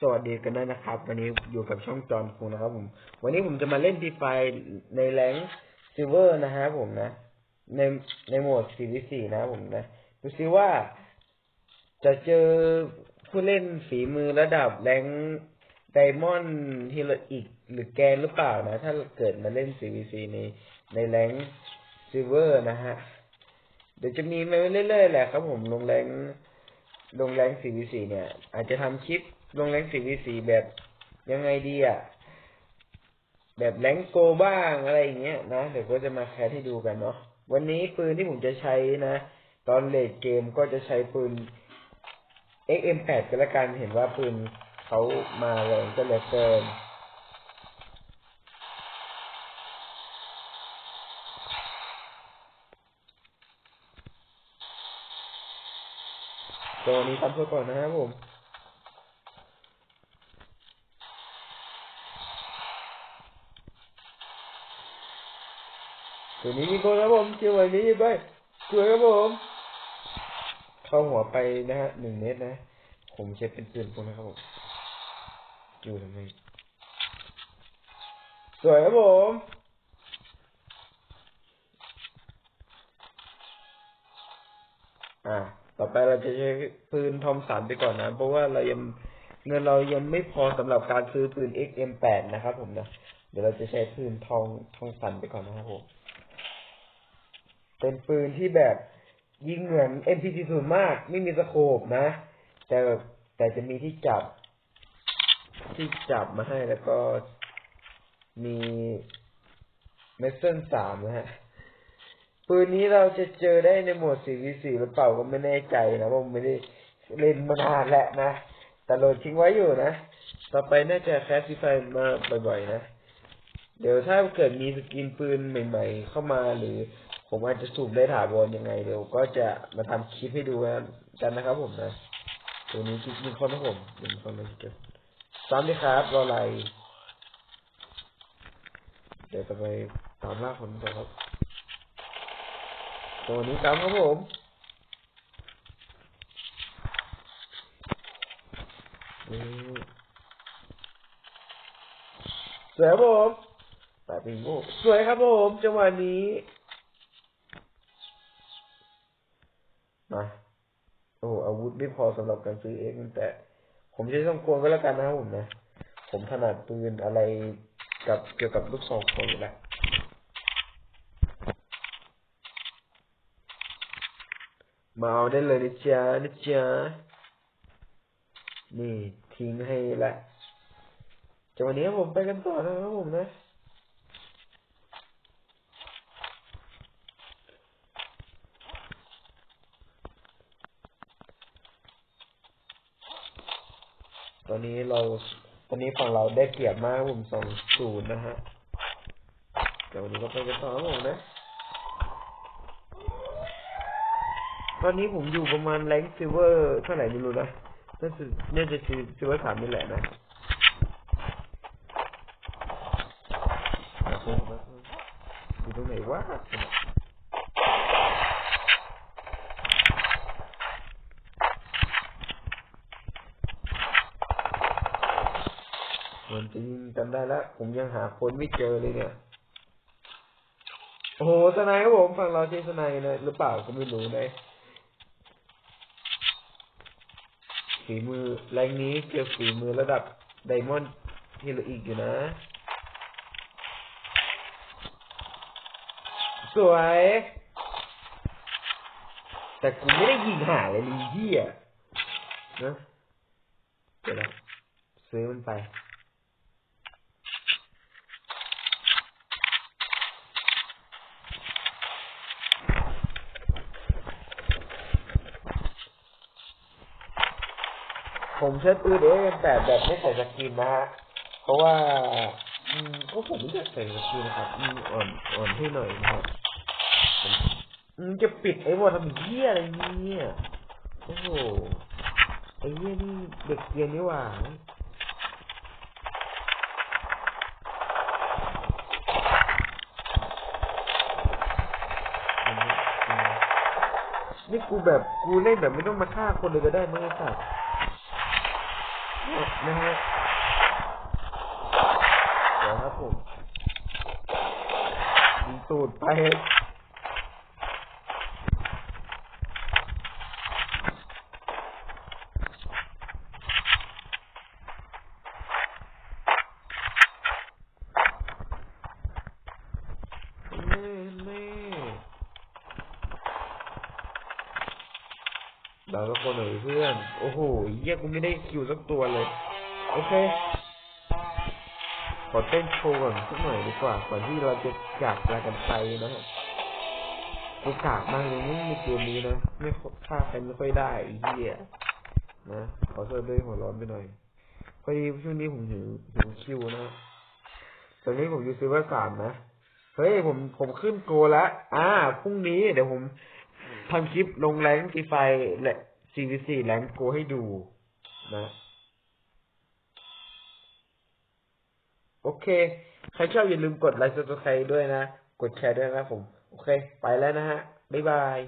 สวัสดีกันด้วยนะครับ วันนี้อยู่กับช่องจอนคูนะครับผม วันนี้ผมจะมาเล่นดีไฟในแรงซิเวอร์นะฮะผมนะ ในในโหมด 4v4 นะครับผมนะ ดูซิว่า จะเจอผู้เล่นฝีมือระดับแรงไดมอนด์ฮีโรอีกหรือแกนหรือเปล่านะ ถ้าเกิดมาเล่น 4v4 ในในแรงซิเวอร์นะฮะ เดี๋ยวจะมีมาเรื่อยๆแหละครับผมลงแรงลงแรง 4v4 เนี่ย อาจจะทำคลิป ลงแรง 4v4 แบบยังไงดีอะ แบบแรงโกบ้างอะไรอย่างเงี้ยนะเดี๋ยวก็จะมาแคสให้ดูกันเนาะวันนี้ปืนที่ผมจะใช้นะ ตอนเลดเกมก็จะใช้ปืน XM8 กันละกันเห็นว่าปืนเขามาแรงก็เหลือเกินตัวนี้ทำเพื่อก่อนนะครับผม ตัวนี้มีคนครับผมเจอวันนี้ไปสวยครับผม เข้าหัวไปนะฮะหนึ่งเมตรนะ ผมเช็ดเป็นปืนพวกนะครับผมอยู่ทำไมสวยครับผมอ่า ต่อไปเราจะใช้ปืนทอมสันไปก่อนนะ เพราะว่าเรายังเงินเรายังไม่พอสำหรับการซื้อปืน XM8 นะครับผมนะ เดี๋ยวเราจะใช้ปืนทองทองสันไปก่อนนะครับผม เป็นปืนที่แบบยิงเหมือน MP40 มาก ไม่มีสโคปนะ แต่แต่จะมีที่จับ ที่จับมาให้แล้วก็มีเมสเซนสามนะฮะ ปืนนี้เราจะเจอได้ในโหมด 4v4 หรือเปล่าก็ไม่แน่ใจนะเพราะผมไม่ได้เล่นมานานแล้วนะ แต่โหลดทิ้งไว้อยู่นะ ต่อไปน่าจะแคสซิฟายมาบ่อยๆนะ เดี๋ยวถ้าเกิดมีสกินปืนใหม่ ๆ เข้ามาหรือ ผมอาจจะสูบได้ถาวรยังไงเดี๋ยวก็จะมาทำคลิปให้ดูกันนะครับผมนะตัวนี้คิดมีคนนะผมมีคนเลยเก็บซ้ำดีครับรออะไรเดี๋ยวจะไปตามล่าคนต่อครับตัวนี้ซ้ำครับผมสวยครับผมแปดปิงโง่สวยครับผมจังหวะนี้ โอ้โหอาวุธไม่พอสำหรับการซื้อเองแต่ ผมใช้ต้องกลก็แล้วกันนะครับผมนะ ผมถนัดปืนอะไรกับเกี่ยวกับลูกซองคนอยู่แล้วมาเอาได้เลยนะจ๊ะนะจ๊ะนี่ทิ้งให้ละจากวันนี้ผมไปกันต่อนะครับผมนะ ตอนนี้เราตอนนี้ฝั่งเราได้เปรียบมากผมสองศูนย์นะฮะเดี๋ยววันนี้ก็ไปกันต่อผมนะ ตอนนี้ผมอยู่ประมาณแรงซิลเวอร์เท่าไหร่ไม่รู้นะน่าจะน่าจะคือซิลเวอร์สามนี่แหละนะอยู่ตรงไหนวะมัน จะยิงกันได้แล้ว ผมยังหาคนไม่เจอเลยเนี่ย โอ้โหสไนด์ครับผมฝั่งเราใช้สไนด์นะหรือเปล่าก็ไม่รู้นะฝีมือแรงนี้เจอฝีมือระดับไดมอนด์ฮีโรอีกอยู่นะ สวย แต่กูไม่ได้ยิงหาเลยลีเหี้ยนะเดี๋ยวซื้อมันไป ผมใช้ปืนเอ็มแปดแบบไม่ใส่สกินนะฮะ เพราะว่าอืมก็ผมไม่อยากใส่สกินนะครับอืมอ่อนอ่อนให้หน่อยนะครับอืมจะปิดไอ้หมดทำเหี้ยอะไรเนี่ยโอ้โหไอ้เหี้ยนี่เด็กเรียนนี่หว่านี่กูแบบกูเล่นแบบไม่ต้องมาฆ่าคนเลยก็ได้นะไอ้สัส นะฮะเดี๋ยวครับผมยิงตูดไป เน่เน่ ดาวละคนหน่อยเพื่อน โอ้โหเยี่ยกูไม่ได้คิวสักตัวเลย โอเค ขอเต้นโชว์ก่อนสักหน่อยดีกว่า ก่อนที่เราจะจากลากันไปนะฮะกูกากมากเลยนี่ในเกมนี้นะ ไม่ฆ่าใครไม่ค่อยได้เหี้ยนะ ขอโทษด้วยหัวร้อนไปหน่อยพอดีช่วงนี้ผมหิวหิวคิวนะตอนนี้ผมอยู่ซีเวอร์สามนะ เฮ้ยผมผมขึ้นโกแล้ว อ่า พรุ่งนี้เดี๋ยวผม ทำคลิปลงแรงซีไฟและซีวีซีแรงโกให้ดูนะ โอเค ใครชอบอย่าลืมกดไลค์ซับสไครต์ด้วยนะ กดแชร์ด้วยนะผม โอเค ไปแล้วนะฮะ บ๊ายบาย